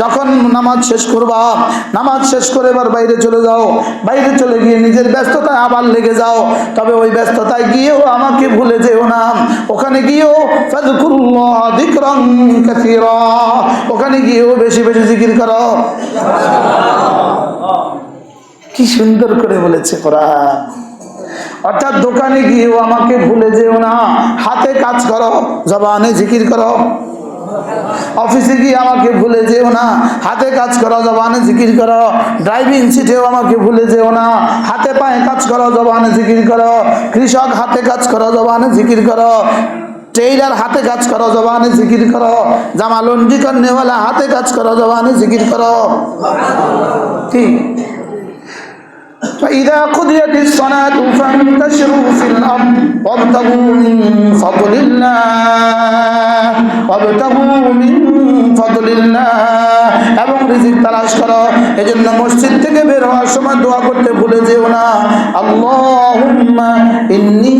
যখন নামাজ শেষ করবা, নামাজ শেষ করে এবার বাইরে চলে যাও। বাইরে চলে গিয়ে নিজের ব্যস্ততায় আবার লেগে যাও। তবে ওই ব্যস্ততায় গিয়েও আমাকে ভুলে যেও না। ওখানে গিয়েও ওখানে গিয়েও বেশি বেশি জিকির করো। কি সুন্দর করে বলেছে কোরআন। অর্থাৎ দোকানে গিয়েও আমাকে ভুলে যেও না। হাতে কাজ করো, জবানে জিকির করো। অফিসে গিয়ে আমাকে ভুলে যেও না হাতে কাজ করো জবানে জিকির করো ড্রাইভিং সিটেও আমাকে ভুলে যেও না হাতে পায়ে কাজ করো জবানে জিকির করো কৃষক হাতে কাজ করো জবানে জিকির করো টেইলার হাতে কাজ করো জবানে জিকির করো জামা লন্ডি করনেওয়ালা হাতে কাজ করো জবানে জিকির করো কি فإذا قضيت الصلاة فانتشروا في الأرض وابتغوا من فضل الله এবং রিজিক তালাশ করো। এজন্য মসজিদ থেকে বের হওয়ার সময় দোয়া করতে ভুলে যেও না। আল্লাহুম্মা ইন্নী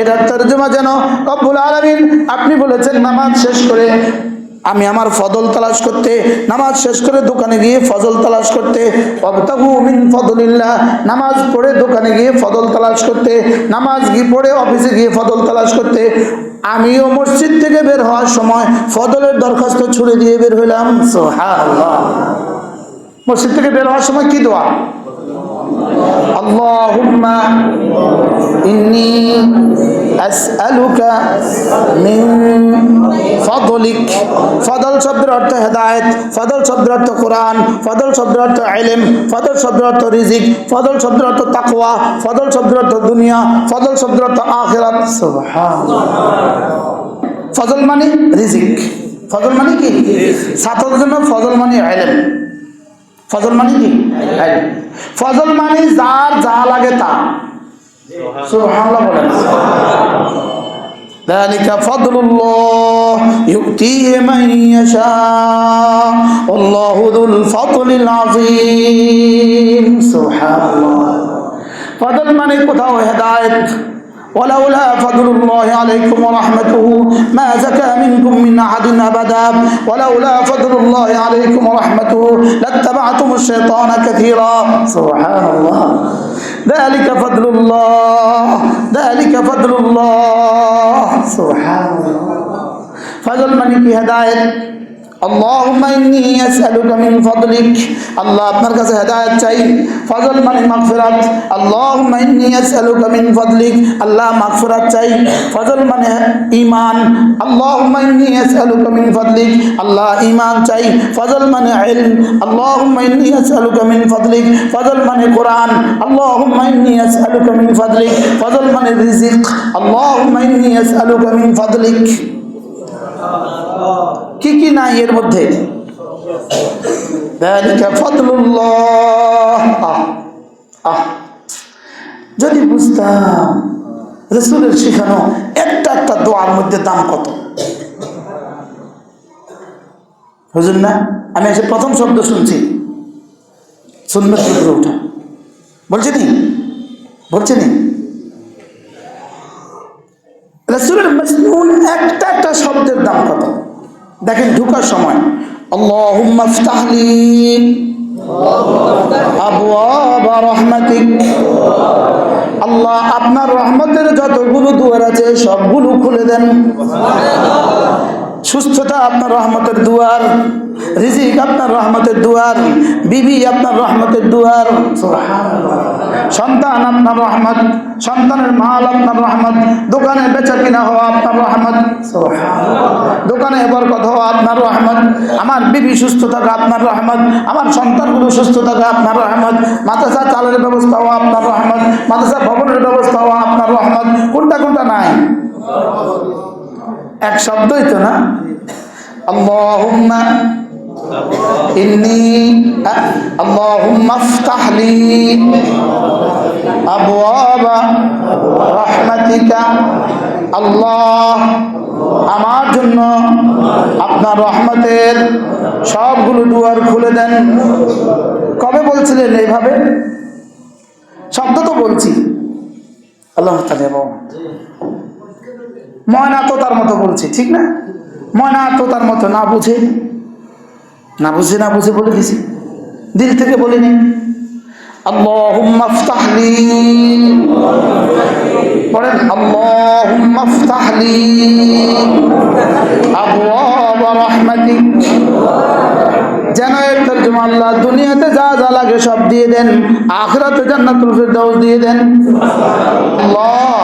এটার তর্জমা যেন রব্বুল আলামিন আপনি বলেছেন, নামাজ শেষ করে আমি আমার ফদল তালাশ করতে, নামাজ শেষ করে দোকানে গিয়ে ফজল তালাশ করতে অবতাবুমিন ফদলিল্লাহ, নামাজ পড়ে দোকানে গিয়ে ফদল তালাশ করতে, নামাজ গিয়ে পড়ে অফিসে গিয়ে ফদল তালাশ করতে, আমিও মসজিদ থেকে বের হওয়ার সময় ফদলের দরখাস্ত ছুড়ে দিয়ে বের হইলাম। মসজিদ থেকে বের হওয়ার সময় কি দোয়া? আল্লাহ أسألك من فضلك ফদল শব্দের অর্থ হেদায়েত ফদল শব্দের অর্থ কোরআন ফদল শব্দের অর্থ ইলম ফদল শব্দের অর্থ রিজিক ফদল শব্দের অর্থ তাকওয়া ফদল শব্দের অর্থ দুনিয়া ফদল শব্দের অর্থ আখিরাত সুবহানাল্লাহ ফজল মানে রিজিক ফজল মানে কি ছাত্রদের জন্য ফজল মানে ইলম ফজল মানে কি ইলম। ফজল মানে যার যা লাগে তা সুবহানাল্লাহ বলেন ذلك فضل الله يؤتيه من يشاء والله ذو الفضل العظيم سبحان الله فضل মানে কোথাও হেদায়েত ولولا فضل الله عليكم ورحمته ما زكى منكم من أحد أبدا ولولا فضل الله عليكم ورحمته لاتبعتم الشيطان كثيرا سبحان الله ذلك فضل الله ذلك فضل الله سبحان الله فضل من কি হেদায়েত আল্লাহ আপনার কাছে হেদায়ত চাই। ফজল মানে মাগফিরাত। আল্লাহ মিন ফজলিক আল্লাহ মাগফিরাত চাই। ফজল মানে ইমান আল্লাহ মিন ফজলিক আল্লাহ ইমান চাই। ফজল মানে ইলম। আল্লাহ মিন ফজলিক ফজল মানে কোরআন। আল্লাহ মিন ফজলিক ফজল মানে রিজিক। আল্লাহ মিন ফজলিক কি কি নাই এর মধ্যে? যদি বুঝতাম, রসুলের শিখানো একটা একটা দোয়ার মধ্যে দাম কত? বুঝুন না, আমি এসে প্রথম শব্দ শুনছি। শুনলাম শুধু ওঠা বলছে নি? বলছে নি? রসুলের মজনুন একটা একটা শব্দের দাম কত? দেখেন, ঢুকার সময়। আল্লাহুম্মা ইফতাহলি আবওয়াবা রাহমাতিক। আল্লাহ আপনার রহমতের যতগুলো দুয়ার আছে, সবগুলো খুলে দেন। সুস্থতা আপনার রহমতের দুয়ার, রিজিক আপনার রহমতের দুয়ার, বিবি আপনার রহমতের দুয়ার। সন্তান আপনার রহমত, সন্তানের মাল আপনার রহমত, দোকানে বেচা কিনা হওয়া আপনার রহমত। দোকানে বরকত হওয়া আপনার রহমত। আমার বিবি সুস্থ থাকা আপনার রহমত। আমার সন্তানগুলো সুস্থ থাকা আপনার রহমত। মাদ্রাসা চালের ব্যবস্থা হওয়া আপনার রহমত। মাদ্রাসা ভবনের ব্যবস্থা হওয়া আপনার রহমত। কোনটা কোনটা নাই? এক শব্দই তো না? আল্লাহুম্মা ইন্নি আল্লাহুম্মা ইফতাহ লি আবওয়াবা রাহমাতিকা। আল্লাহ আমার জন্য আপনার রহমতের সবগুলো দুয়ার খুলে দেন। কবে বলছিলেন এইভাবে? শব্দ তো বলছি। আল্লাহ ময়না তো তার মতো বলছি, ঠিক না? ময়না তো তার মতো না বুঝে। না বুঝে না বুঝে বলে দিছি দিল থেকে বলিনি اللهم افتح لي বলেন اللهم افتح لي ابواب رحمتك যেন এর তর্জমা আল্লাহ দুনিয়াতে যা যা লাগে সব দিয়ে দেন আখরাতে জান্নাতুল ফিরদাউস দিয়ে দেন আল্লাহ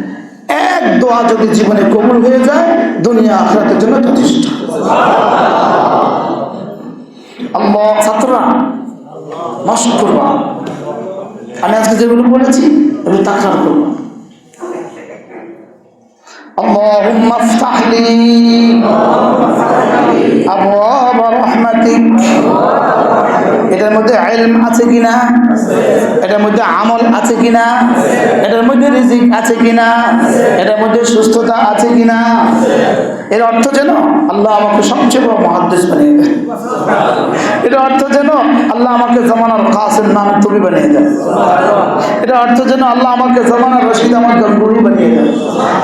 এক দোয়া যদি জীবনে কবুল হয়ে যায় দুনিয়া আখরাতের জন্য যথেষ্ট আল্লাহ ছাত্ররা নষ্ট করবা আমি আজকে যেগুলো বলেছি এগুলো তাকরার করবা اللهم افتح لي ابواب رحمتك এটার মধ্যে ইলম আছে কিনা? এটার মধ্যে আমল আছে কিনা? এটার মধ্যে রিজিক আছে কিনা? এটার মধ্যে সুস্থতা আছে কিনা? এর অর্থ যেন আল্লাহ আমাকে সবচেয়ে বড় মহাদ্দেশ বানিয়ে দেয়। এটা অর্থ যেন আল্লাহ আমাকে জমানার কাসের নাম তুমি বানিয়ে দেয়। এটা অর্থ যেন আল্লাহ আমাকে জমানার রশিদ আমার গঙ্গুরি বানিয়ে দেয়।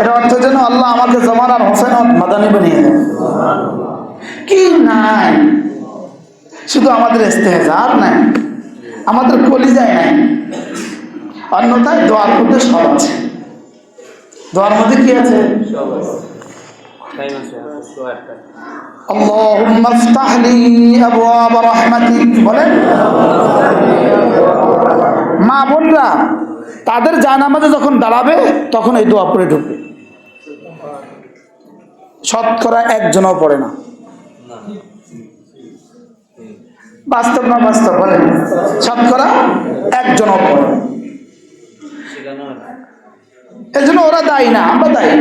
এটা অর্থ যেন আল্লাহ আমাকে জমানার হোসেন মাদানি বানিয়ে দেয়। কি নাই? শুধু আমাদের ইস্তেহার নাই আমাদের কলিজায় নাই অন্যথায় দোয়ার মধ্যে সব আছে দোয়ার মধ্যে কি আছে اللهم افتح لي ابواب رحمتك বলেন মা বোনরা তাদের জানামাজে যখন দাঁড়াবে তখন এই দোয়া পড়ে ঢুকবে শতকরা একজনও পড়ে না বাস্তব না বাস্তব বলেন শতকরা একজন অপর না। এই জন্য ওরা দায়ী না, আমরা দায়ী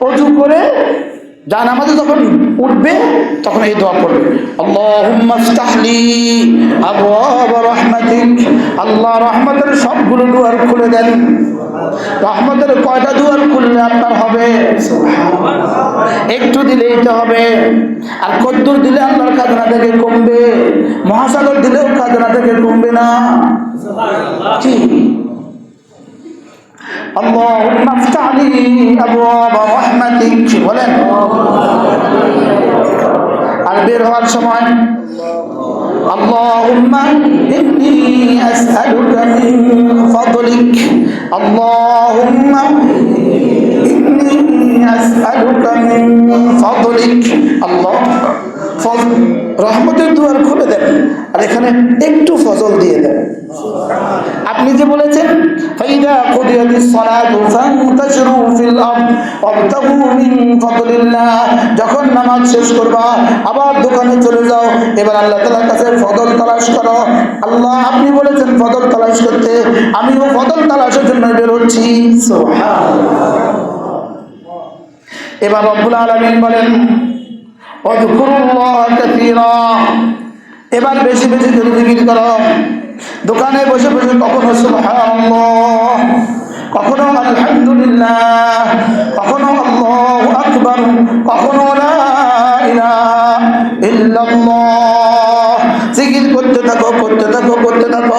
অজু করে ডান আমাদের যখন উঠবে, তখন এই দোয়া পড়বে আল্লাহ রহমতের সবগুলো দুয়ার খুলে দেন। রহমতের কয়টা দুয়ার খুললে আপনার হবে? একটু দিলেই তো হবে। আর কদ্দুর দিলে আপনার খাজনা থেকে কমবে। মহাসাগর দিলেও খাজনা থেকে কমবে না। কি اللهم افتح لي ابواب رحمتك বলেন আর বের হওয়ার সময় اللهم إني أسألك من فضلك اللهم إني أسألك من فضلك الله ফজল রহমতের দুয়ার খুলে দেন আর এখানে একটু ফজল দিয়ে দেন যে বলেছেন যখন নামাজ শেষ করবা, আবার দোকানে চলে যাও, এবার আল্লাহ তাআলার কাছে ফদল তালাশ করো। আল্লাহ, আপনি বলেছেন ফদল তালাশ করতে, আমিও ফদল তালাশের জন্য বের হচ্ছি। সুবহানাল্লাহ। এবার রব্বুল আলামিন বলেন ওয়াজকুরুল্লাহ এবার বেশি বেশি করে জিকির করো। দোকানে বসে বসে কখনো কখনো আলহামদুলিল্লাহ কখনো আল্লাহু কখনো লা করতে থাকো করতে থাকো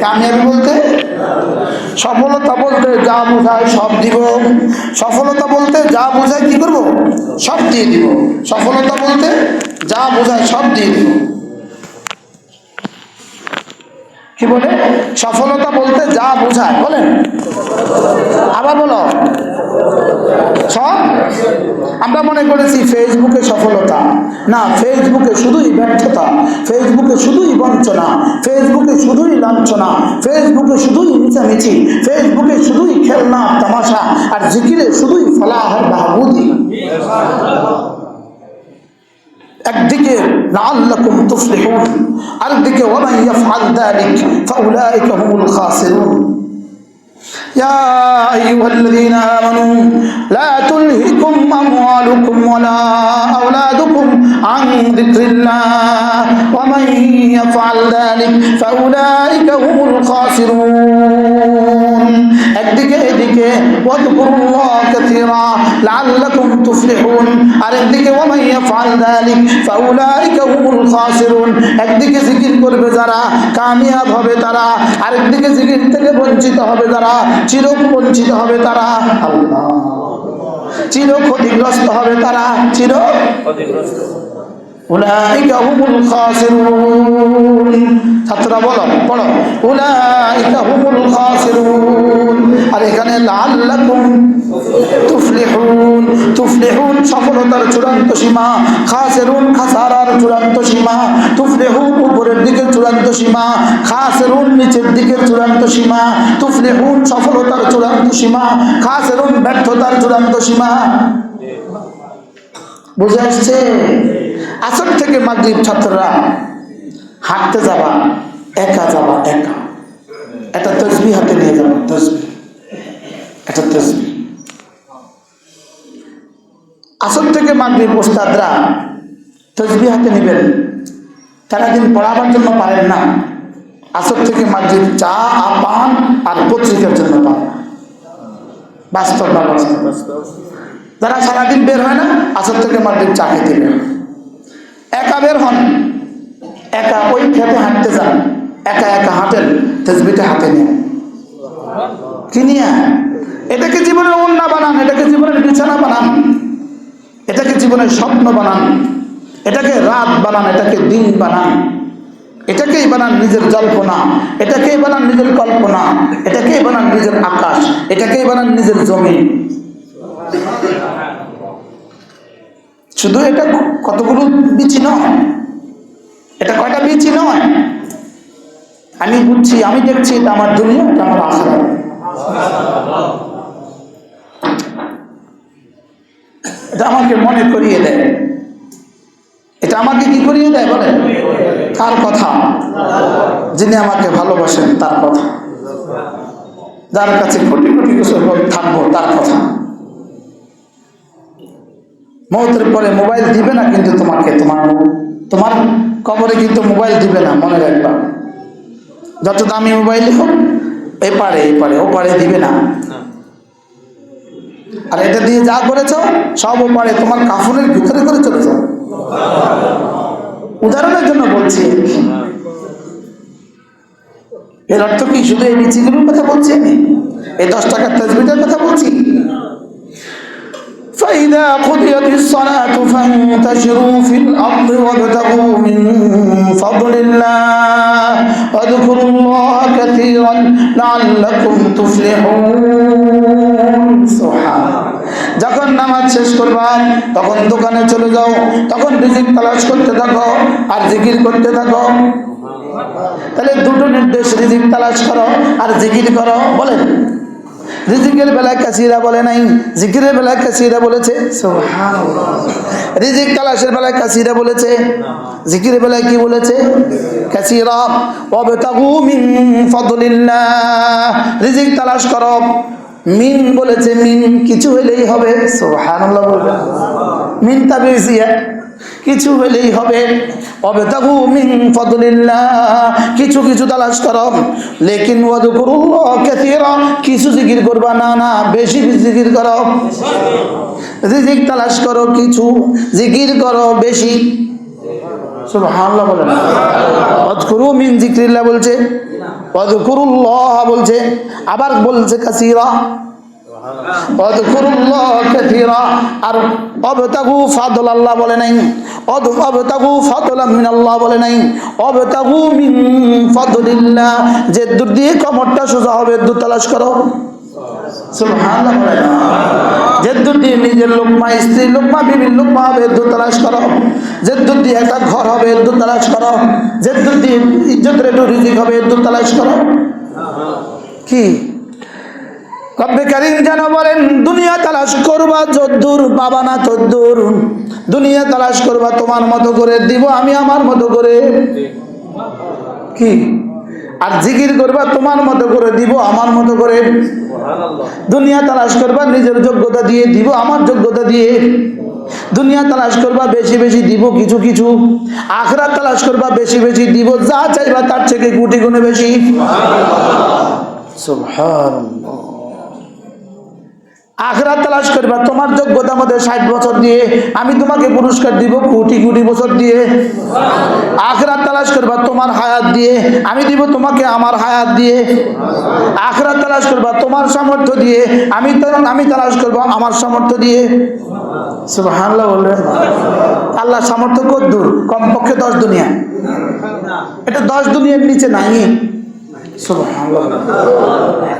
কামিয়াবি বলতে? সফলতা বলতে যা বোঝায় সব দিব। সফলতা বলতে যা বোঝায় কি করব? সব দিয়ে দিব। সফলতা বলতে যা বোঝায় সব দিয়ে দিব। কি বলে? সফলতা বলতে যা বোঝায়, বলেন। আবার বলো। সব? আমরা মনে করেছি ফেসবুকে সফলতা। না ফেসবুকে শুধুই ব্যর্থতা। ফেসবুকে শুধুই বঞ্চনা। ফেসবুকে শুধুই লাঞ্ছনা। ফেসবুকে শুধুই মিচামিচি ফেসবুকে শুধুই খেলনা, তামাশা আর জিকিরে শুধুই ফলাহার বাহাবুদি। একদিকে লাআল্লাকুম তুফলিহুন, আরেকদিকে ইয়াফআল যালিক ফাউলাইকা يا أيها الذين آمنوا لا تلهكم أموالكم ولا أولادكم عن ذكر الله ومن يفعل ذلك فأولئك هم الخاسرون. أدك أدك واذكروا الله كثيرا. লাআল্লাকুম তুফলিহুন। আর একদিকে ওয়ামান ইয়াফআল যালিক ফাউলাইকা হুমুল খাসিরুন। একদিকে জিকির করবে যারা, কামিয়াব হবে তারা। আরেকদিকে জিকির থেকে বঞ্চিত হবে যারা চির বঞ্চিত হবে তারা। আল্লাহ। চির ক্ষতিগ্রস্ত হবে তারা চির উলাইকা হুমুল খাসিরুন। ছাত্ররা, বলো পড়ো উলাইকা হুমুল খাসিরুন। আর এখানে লাআল্লাকুম তুফলিহুন। তুফলিহুন সফলতার চূড়ান্ত সীমা, খাসিরুন খাসারার চূড়ান্ত সীমা, তুফলিহুন উপরের দিকের চূড়ান্ত সীমা, খাসিরুন নিচের দিকের চূড়ান্ত সীমা, তুফলিহুন সফলতার চূড়ান্ত সীমা, খাসিরুন ব্যর্থতার চূড়ান্ত সীমা। বুঝে আসছে আসর থেকে মাগরিব ছাত্ররা হাঁটতে যাবা, একা যাবা, একা। একটা তসবি হাতে নিয়ে যাবা তসবি একটা তসবি আসর থেকে মাগরিব ওস্তাদরা তসবি হাতে নেবেন। তারা দিন পড়াবার জন্য পারেন না। আসর থেকে মাগরিব চা পান আর পত্রিকার জন্য পান বাস্তব না বাস্তব? যারা সারাদিন বের হয় না, আসর থেকে মাগরিব চা খেতে বের। একা বের হন, একা ওই খেতে হাঁটতে যান, একা একা হাঁটেন তেজবিটা হাতে নিয়ে কি এটাকে জীবনের অন্যা বানান, এটাকে জীবনের বিছানা বানান, এটাকে জীবনের স্বপ্ন বানান, এটাকে রাত বানান, এটাকে দিন বানান। এটাকেই বানান নিজের জল্পনা, এটাকেই বানান নিজের কল্পনা, এটাকেই বানান নিজের আকাশ, এটাকেই বানান নিজের জমি। শুধু এটা কতগুলো বিচি নয়, এটা কয়টা বিচি নয়? আমি বুঝছি, আমি দেখছি এটা আমার দুনিয়া, এটা আমার আশা এটা আমাকে মনে করিয়ে দেয়। এটা আমাকে কি করিয়ে দেয় বলে কার কথা। যিনি আমাকে ভালোবাসেন তার কথা। যার কাছে কোটি কোটি বছর থাকব তার কথা। মৌতের পরে মোবাইল দিবে না কিন্তু তোমাকে, তোমার তোমার কবরে কিন্তু মোবাইল দিবে না, মনে রাখবা। যত দামি মোবাইল হোক, এ পারে এই পারে দিবে না। আর এটা দিয়ে যা করেছ, সব ও পারে। তোমার কাফনের ভিতরে করে চলেছ। উদাহরণের জন্য বলছি। এর অর্থ কি? শুধু এই নিচিগুলোর কথা বলছি আমি? এই দশ টাকার তেজবিটার কথা বলছি? فإذا قضيت الصلاة فانتشروا في الأرض وابتغوا من فضل الله واذكروا الله كثيرا لعلكم تفلحون سبحان যখন নামাজ শেষ করবা তখন দোকানে চলে যাও তখন রিজিক তালাশ করতে থাকো আর জিকির করতে থাকো তাহলে দুটো নির্দেশ রিজিক তালাশ করো আর জিকির করো বলেন রিজিকের বেলায় কাসিরা বলে নাই জিকিরের বেলায় কাসিরা বলেছে। রিজিক তালাশের বেলায় কাসিরা বলেছে। জিকিরের বেলায় কি বলেছে? কাসিরা। ওয়াবতাগু মিন ফাদলিল্লাহ। রিজিক তালাশ করো। মিন বলেছে মিন কিছু হলেই হবে। বলবেন মিন তাবিজিয়া কিছু হলেই হবে। অবেতাগু মিন ফদলিল্লাহ। কিছু কিছু তালাশ করো। লেকিন ওয়াদকুরুল্লাহ কাসীরা। কিছু জিকির করবা না না, বেশি জিকির করো। রিজিক তালাশ করো কিছু, জিকির করো বেশি। মিন বলছে। বলছে। আবার বলছে কাসীরা। আর অবতাগু ফাদল আল্লাহ বলে নাই। অবতাগু ফাদলাম মিন বলে নাই। অবতাগু মিন ফাদলিল্লাহ। যে দূর দিয়ে কমরটা সোজা হবে, দূর তালাশ করো। সুবহানাল্লাহ বলে না। নিজের লোকমা স্ত্রী লোকমা, বিবির লোকমা হবে এদ্দু তালাশ করো। জেদ্দুর একটা ঘর হবে এদ্দু তালাশ করো। জেদ্দুর দিয়ে ইজ্জতের একটু রিজিক হবে এদ্দু তালাশ করো। কি? যেন বলেন, দুনিয়া তালাশ করবা বাবা না দুনিয়া তালাশ করবা তোমার মতো করে, দিব আমি আমার মতো করে। কি? আর জিকির তোমার মতো করে, দিব আমার মতো করে? দুনিয়া তালাশ নিজের যোগ্যতা দিয়ে, দিব আমার যোগ্যতা দিয়ে। দুনিয়া তালাশ করবা বেশি বেশি, দিব কিছু কিছু। আখরা তালাশ করবা বেশি বেশি, দিব যা চাইবা তার থেকে গুটি গুণে বেশি। সুবহানাল্লাহ। আখরাত তালাশ করবা। তোমার যোগ্যতা মধ্যে ষাট বছর দিয়ে। আমি তোমাকে পুরস্কার দিব কোটি কোটি বছর দিয়ে। আখরাত তালাশ করবা তোমার হায়াত দিয়ে। আমি দিব তোমাকে আমার হায়াত দিয়ে। আখরাত তালাশ করবা তোমার সামর্থ্য দিয়ে। আমি আমি তালাশ করব আমার সামর্থ্য দিয়ে। সুবহানাল্লাহ বললেন আল্লাহ সামর্থ্য কত দূর কমপক্ষে দশ দুনিয়া। এটা দশ দুনিয়ার নিচে নাই।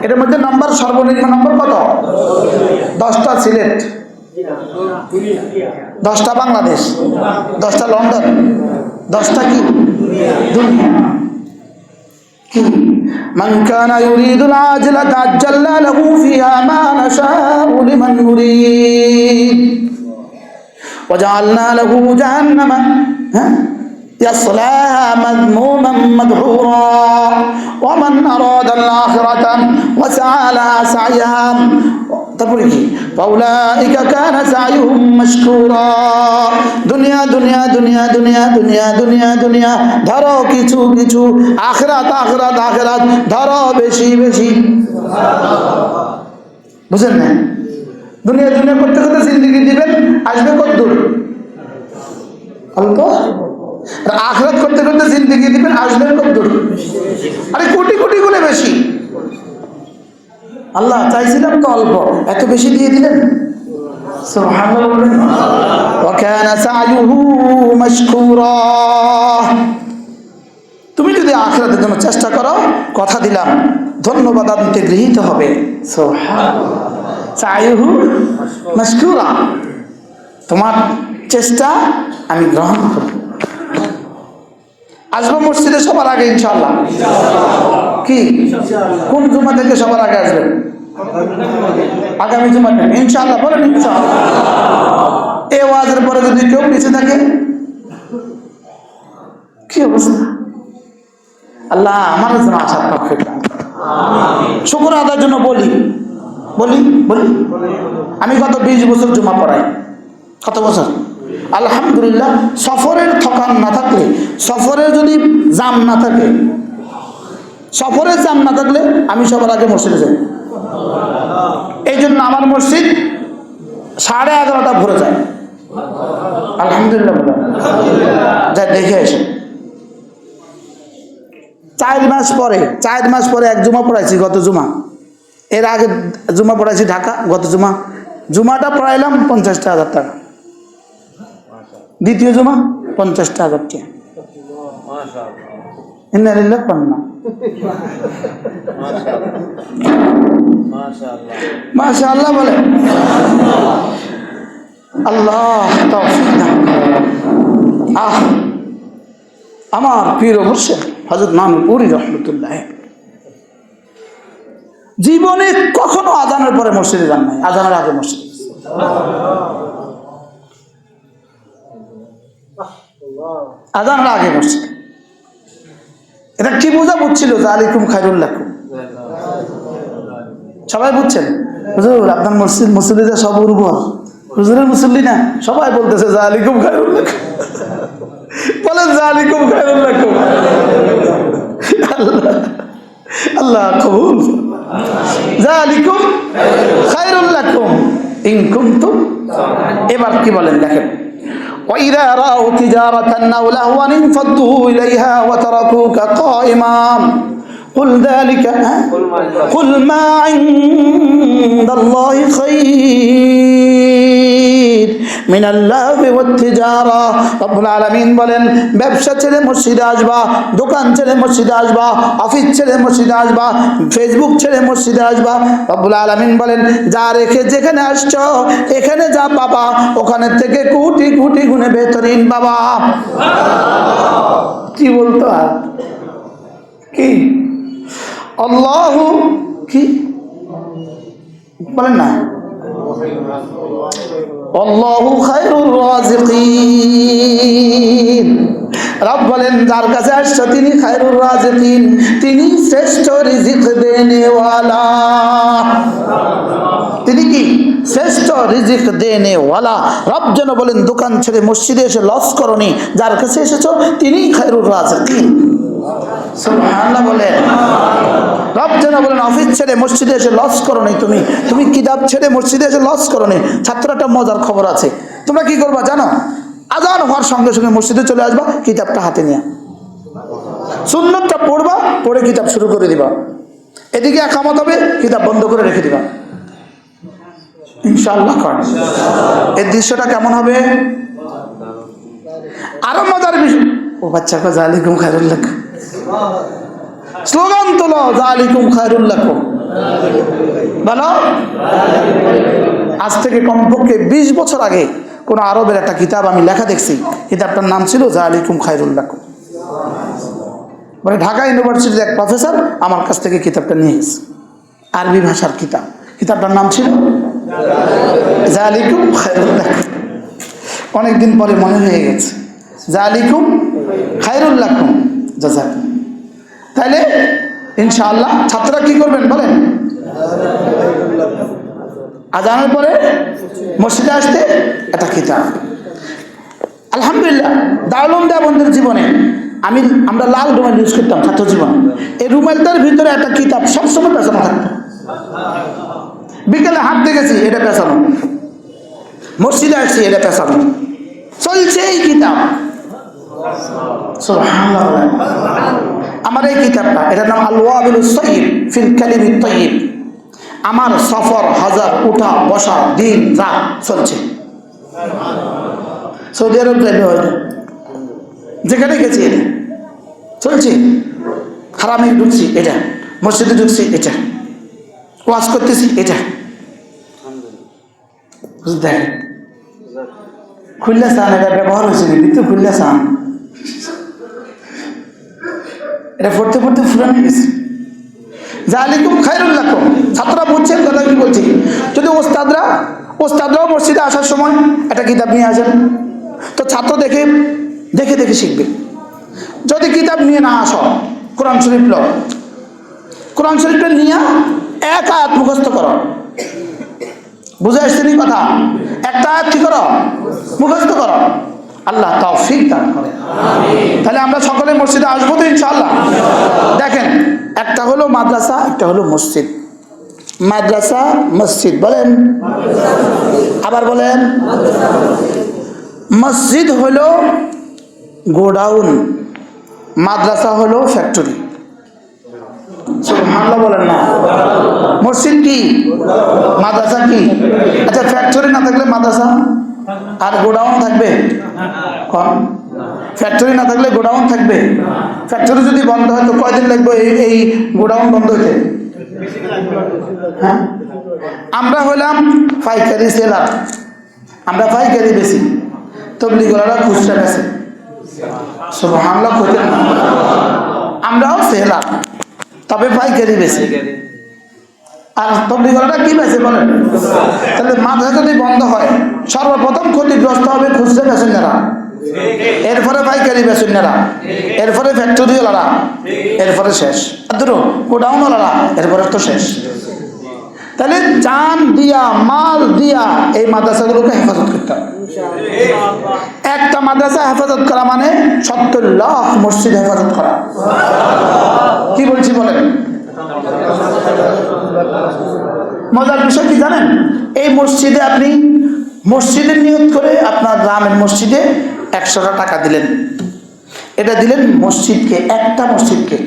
এটার মধ্যে নাম্বার সর্বনিম্ন নম্বর কত দশটা সিলেট দশটা বাংলাদেশ দশটা লন্ডন দশটা কি দুনিয়া কি من كان يريد العاجلة عجلنا له فيها ما نشاء لمن نريد وجعلنا له جهنم ها يصلاها مذموما مدحورا ومن أراد الآخرة وسعى لها سعيها তারপরে কি فأولئك كان سعيهم مشكورا দুনিয়া দুনিয়া দুনিয়া দুনিয়া দুনিয়া দুনিয়া দুনিয়া ধরো কিছু কিছু আখরাত আখরাত আখরাত ধরো বেশি বেশি বুঝেন না দুনিয়া দুনিয়া করতে করতে জিন্দগি দিবেন আসবে কত দূর অল্প আর আখরাত করতে করতে জিন্দিগি দিবেন, আসবেন কতদূর আরে কোটি কোটি গুণে বেশি। আল্লাহ, চাইছিলাম তো অল্প, এত বেশি দিয়ে দিলেন? তুমি যদি আখরাতের জন্য চেষ্টা করো, কথা দিলাম, ধন্যবাদ আনতে গৃহীত হবে। মশকুরা। তোমার চেষ্টা আমি গ্রহণ করব আসব মসজিদে সবার আগে ইনশাল্লাহ কি? কোন জুমা থেকে সবার আগে আসবেন আগামী জুমাতে ইনশাল্লাহ বলেন ইনশাল্লাহ এ ওয়াজের পরে যদি কেউ পিছিয়ে থাকে কি অবস্থা? আল্লাহ আমার জন্য আশা পারফেক্ট শুকুর আদার জন্য বলি। বলি বলি। আমি গত বিশ বছর জমা পড়াই। কত বছর? আলহামদুলিল্লাহ, সফরের থকান না থাকলে, সফরের যদি জাম না থাকে, সফরের জাম না থাকলে আমি সবার আগে মসজিদে যাই। এই জন্য আমার মসজিদ সাড়ে এগারোটা ভরে যায়। আলহামদুলিল্লাহ যা দেখে এসে চার মাস পরে, চার মাস পরে এক জুমা পড়াইছি গত জুমা। এর আগে জুমা পড়াইছি ঢাকা, গত জুমা। জুমাটা পড়াইলাম পঞ্চাশটা হাজার টাকা। দ্বিতীয় জমা, পঞ্চাশটা টাকা ইন্নালিল্লাহ পান্না আল্লাহ বলে। আল্লাহ। আহ, আমার পীর অবশ্যই হজরত নানুপুরি রহমতুল্লাহ। জীবনে কখনো আজানের পরে মসজিদে যান নাই আজানের আগে মসজিদ আজানের আগে এটা কি বোঝা বুঝছিল আলিকুম খাইরুল্লাকুম সবাই বুঝছেন? হুজুর আপনার মসজিদ মসজিদে সব উর্বর। হুজুরের মুসল্লি না, সবাই বলতেছে আলিকুম খাইরুল্লাকুম বলেন যে আলিকুম আল্লাহ আল্লাহ কবুল। এবার কি বলেন দেখেন। وإذا رأوا تجارة أو لهوا انفضوا إليها وتركوك قائما قل ذلك قل ما عند الله خير মিনাল্লাহ ওয়াত-তিজারা। রব্বুল আলামিন বলেন, ব্যবসা ছেড়ে মসজিদে আসবা, দোকান ছেড়ে মসজিদে আসবা, অফিস ছেড়ে মসজিদে আসবা ফেসবুক ছেড়ে মসজিদে আসবা। রব্বুল আলামিন বলেন, যা রেখে যেখানে আসছো, এখানে যা পাবা, ওখানে থেকে কোটি কোটি গুণে বেহতরিন বাবা কি বলতো আর? কি? আল্লাহ কি? বলেন না। রব বলেন, যার কাছে আসছো তিনি খায়রুর রাজিকিন, তিনি শ্রেষ্ঠ রিজিক তিনি কি? শ্রেষ্ঠ রিজিক দেনেওয়ালা। রব যেন বলেন, দোকান ছেড়ে মসজিদে এসে লস করনি, যার কাছে এসেছ তিনি খায়রুর রাজিকিন। ছেড়ে মসজিদে এসে লস করো তুমি। তুমি কিতাব ছেড়ে মসজিদে এসে লস করো নি ছাত্রটা মজার খবর আছে। তোমরা কি করবা জানো? আজান হওয়ার সঙ্গে সঙ্গে মসজিদে চলে আসবা, কিতাবটা হাতে নিয়ে। সুন্নতটা পড়বা, পড়ে কিতাব শুরু করে দিবা। এদিকে একামত হবে, কিতাব বন্ধ করে রেখে দিবা। ইনশাআল্লাহ কর। এই দৃশ্যটা কেমন হবে? আরও মজার বিষয় ও বাচ্চা কা জালিকুম খায়রুল লাকুম স্লোগান তোলো, জালিকুম খায়রুল লাকুম। বলো। আজ থেকে কমপক্ষে বিশ বছর আগে কোন আরবের একটা কিতাব আমি লেখা দেখছি। কিতাবটার নাম ছিল জালিকুম খায়রুল লাকুম। মানে ঢাকা ইউনিভার্সিটির এক প্রফেসর আমার কাছ থেকে কিতাবটা নিয়ে গেছে আরবি ভাষার কিতাব। কিতাবটার নাম ছিল জালিকুম খায়রুল লাকুম। অনেকদিন পরে মনে হয়ে গেছে, জালিকুম খায়রুল লাকুম। তাইলে ইনশাআল্লাহ ছাত্ররা কি করবেন বলেন? আজানের পরে মসজিদে আসতে একটা কিতাব আলহামদুলিল্লাহ দারুলুম দেয়া বন্ধুর জীবনে আমি আমরা লাল রুমাল ইউজ করতাম ছাত্র জীবন এই রুমালটার ভিতরে একটা কিতাব সবসময় পেছানো থাকতো। বিকেলে হাঁটতে গেছি, এটা পেছানো মসজিদে আসছি, এটা পেছানো চলছে এই কিতাব আমার এই কিতাবটা, এটার নাম আল ওয়াবিল সঈদ ফিল কালিমি তৈব আমার সফর, হাজার উঠা, বসা, দিন, রাত চলছে। সৌদি আরব যাইবে হয়তো। যেখানে গেছি এটা। চলছে। হারামে ঢুকছি এটা। মসজিদে ঢুকছি এটা। ওয়াজ করতেছি এটা। দেখেন খুললে চান এটা ব্যবহার হয়েছে কিন্তু খুললে চান এটা পড়তে পড়তে ফুরানো গেছে। জালিকুম খাইরুল লাকুম। ছাত্ররা বুঝছেন কথা কি বলছি? যদি ওস্তাদরা, ওস্তাদরাও মসজিদে আসার সময় একটা কিতাব নিয়ে আসেন, তো ছাত্র দেখে দেখে দেখে শিখবে। যদি কিতাব নিয়ে না আসো, কোরআন শরীফ ল কোরআন শরীফটা নিয়ে এক আয়াত মুখস্থ করো। বুঝে আসছে নি কথা? একটা আয়াত কি করো? মুখস্থ করো। আল্লাহ তৌফিক দান করে। তাহলে আমরা সকলে মসজিদে আসব তো ইনশাআল্লাহ। দেখেন, একটা হলো মাদ্রাসা, একটা হলো মসজিদ। মাদ্রাসা, মসজিদ, বলেন। আবার বলেন, মসজিদ হলো গোডাউন, মাদ্রাসা হলো ফ্যাক্টরি। সুবহানাল্লাহ বলেন না। মসজিদ কি? মাদ্রাসা কি? আচ্ছা ফ্যাক্টরি না থাকলে মাদ্রাসা? আর গোডাউন থাকবে? ফ্যাক্টরি না থাকলে গোডাউন থাকবে? ফ্যাক্টরি যদি বন্ধ হয়, তো কয়দিন লাগবে এই এই গোডাউন বন্ধ হতে হ্যাঁ? আমরা হলাম পাইকারি সেলার। আমরা পাইকারি বেশি। তবলিগলারা খুচরা বেশি আমরাও সেলার, তবে পাইকারি বেশি। আর তবলিগলারা কি বেছে বলেন? তাহলে মাদ্রাসা যদি বন্ধ হয়, সর্বপ্রথম ক্ষতিগ্রস্ত হবে খুচরা বেসনেরা। এরপরে পাইকারি বেসনেরা, এরপরে ফ্যাক্টরিওয়ালারা, এরপরে শেষ। আর ধরো, গোডাউনওয়ালারা, এরপরে তো শেষ। তাহলে জান দিয়া, মাল দিয়া এই মাদ্রাসাগুলোকে হেফাজত করতে হবে। একটা মাদ্রাসা হেফাজত করা মানে সত্তর লাখ মসজিদ হেফাজত করা। কি বলছি বলেন? মজার বিষয় কি জানেন? এই মসজিদে আপনি মসজিদের নিয়োগ করে আপনার গ্রামের মসজিদে একশোটা টাকা দিলেন। এটা দিলেন মসজিদকে, একটা মসজিদকে।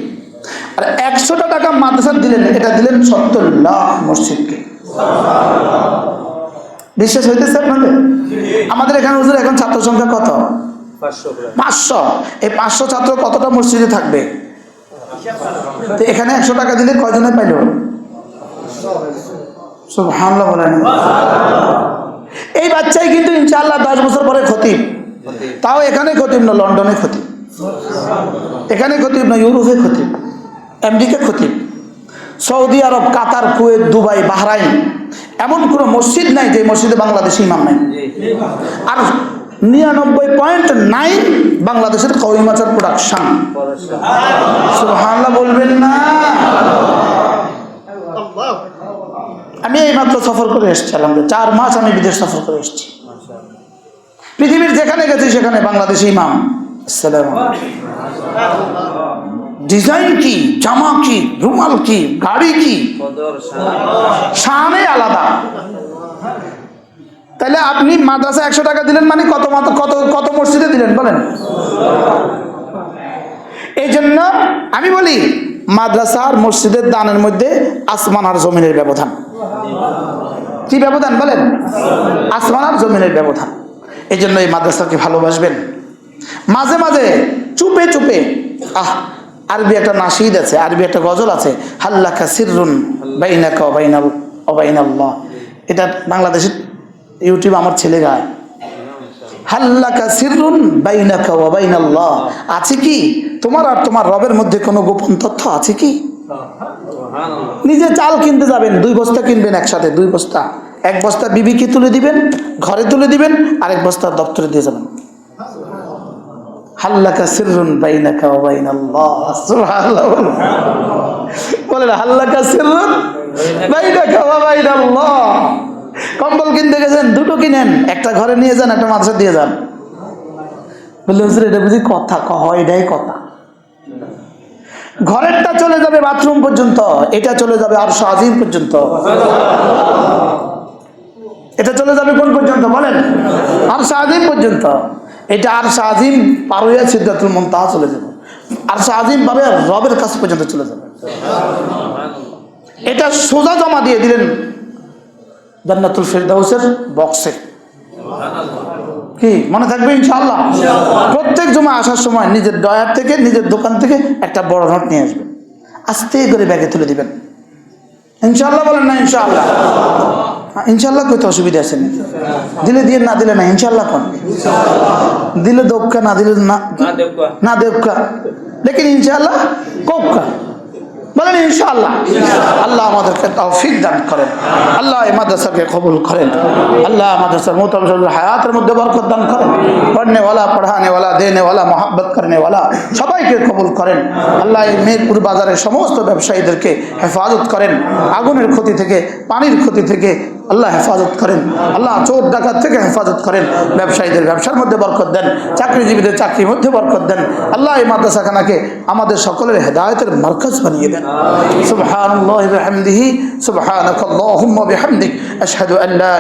আর একশোটা টাকা মাদ্রাসা দিলেন, এটা দিলেন সত্তর লাখ মসজিদকে। বিশ্বাস হইতেছে আপনাদের? আমাদের এখানে হুজুর এখন ছাত্র সংখ্যা কত? পাঁচশো পাঁচশো। এই পাঁচশো ছাত্র কতটা মসজিদে থাকবে? তো এখানে একশো টাকা দিলে কয়জনে পাইল? সুবহানাল্লাহ বলেন। এই বাচ্চাই কিন্তু ইনশাআল্লাহ দশ বছর পরে খতিব। তাও এখানে খতিব না, লন্ডনে খতিব। এখানে খতিব না, ইউরোপে খতিব। আমেরিকা খতিব। Saudi Arab, Qatar, Kuwait, Dubai, Bahrain, এমন কোনো মসজিদ নাই যে মসজিদে বাংলাদেশি ইমাম নাই। আর নিরানব্বই পয়েন্ট নাইন বাংলাদেশের কৌমি মাছের প্রোডাকশন সুবহানাল্লাহ বলবেন না। আমি এইমাত্র সফর করে এসেছি, আলহামদুলিল্লাহ। চার মাস আমি বিদেশ সফর করে এসেছি। পৃথিবীর যেখানে গেছি, সেখানে বাংলাদেশি ইমাম। ডিজাইন কি? জামা কি? রুমাল কি? গাড়ি কি? শানে আলাদা। তাহলে আপনি মাদ্রাসা একশো টাকা দিলেন মানে কত মাত্র কত কত মসজিদে দিলেন, বলেন? এই জন্য আমি বলি মাদ্রাসা আর মসজিদের দানের মধ্যে আসমান আর জমিনের ব্যবধান। কি ব্যবধান বলেন? আসমান আর জমিনের ব্যবধান। এই জন্য এই মাদ্রাসাকে ভালোবাসবেন। মাঝে মাঝে চুপে চুপে, আহ, আরবি একটা নাসিদ আছে, আরবি একটা গজল আছে, হাল্লাকা সিররুন বাইনাকা অবাইনাল অবাইনাল্লাহ এটা বাংলাদেশের ইউটিউব আমার ছেলে গায়। হাল্লাকা সিররুন বাইনাকা ওয়াবাইনাল্লাহ আছে কি? তোমার আর তোমার রবের মধ্যে কোনো গোপন তথ্য আছে কি? নিজে চাল কিনতে যাবেন, দুই বস্তা কিনবেন একসাথে, দুই বস্তা। এক বস্তা বিবিকে তুলে দিবেন, ঘরে তুলে দিবেন, আরেক বস্তা দপ্তরে দিয়ে যাবেন। হাল্লাকা সিররুন বাইনাকা ওয়া বাইনাল্লাহ। সুবহানাল্লাহ। বলেন হাল্লাকা সিররুন বাইনাকা ওয়া বাইনাল্লাহ। কম্বল কিনতে গেছেন, দুটো কিনেন, একটা ঘরে নিয়ে যান, একটা মাদ্রাসা দিয়ে যান। বললে, হুজুর, এটা বুঝি কথা কহ এটাই কথা। ঘরেরটা চলে যাবে বাথরুম পর্যন্ত, এটা চলে যাবে আর আজিম পর্যন্ত। এটা চলে যাবে কোন পর্যন্ত, বলেন? আর আজিম পর্যন্ত। এটা আর আজিম পার হইয়া সিদ্ধাতুল মন্তাহা চলে যাবে। আর আজিম ভাবে রবের কাছ পর্যন্ত চলে যাবে। এটা সোজা জমা দিয়ে দিলেন। জান্নাতুল ফেরদাউসের বক্সে। কি? মনে থাকবে ইনশাআল্লাহ? প্রত্যেক জমা আসার সময় নিজের ডয়ার থেকে নিজের দোকান থেকে একটা বড় নোট নিয়ে আসবেন আস্তে করে ব্যাগে তুলে দিবেন। ইনশাআল্লাহ বলেন না ইনশাআল্লাহ। হ্যাঁ, ইনশাআল্লাহ কইতে অসুবিধা আছে না? দিলে দিয়ে না দিলে না ইনশাল্লাহ কোন? দিলে দোক্কা না দিলে না না দেবকা। লেকিন ইনশাআল্লাহ কোক্কা বলেন ইনশাআল্লাহ। আল্লাহ আমাদেরকে তৌফিক দান করেন। আল্লাহ এই মাদ্রাসাকে কবুল করেন। আল্লাহ মাদ্রাসার মোতাম হায়াতের মধ্যে বরকত দান করেন। পড়নেওয়ালা পড়ানেওয়ালা দেনেওয়ালা ওয়ালা দেনে ওয়ালা মোহাব্বত করনে ওয়ালা সবাইকে কবুল করেন। আল্লাহ এই মিরপুর বাজারের সমস্ত ব্যবসায়ীদেরকে হেফাজত করেন। আগুনের ক্ষতি থেকে পানির ক্ষতি থেকে আল্লাহ হেফাজত করেন। আল্লাহ চোর, ডাকাত থেকে হেফাজত করেন। ব্যবসায়ীদের ব্যবসার মধ্যে বরকত দেন। চাকরিজীবীদের চাকরির মধ্যে বরকত দেন। আল্লাহ এই মাদ্রাসাখানাকে আমাদের সকলের হেদায়তের মার্কাজ বানিয়ে দেন। সুবহানিহি সুবহানিক আশহাদু আল্লাহ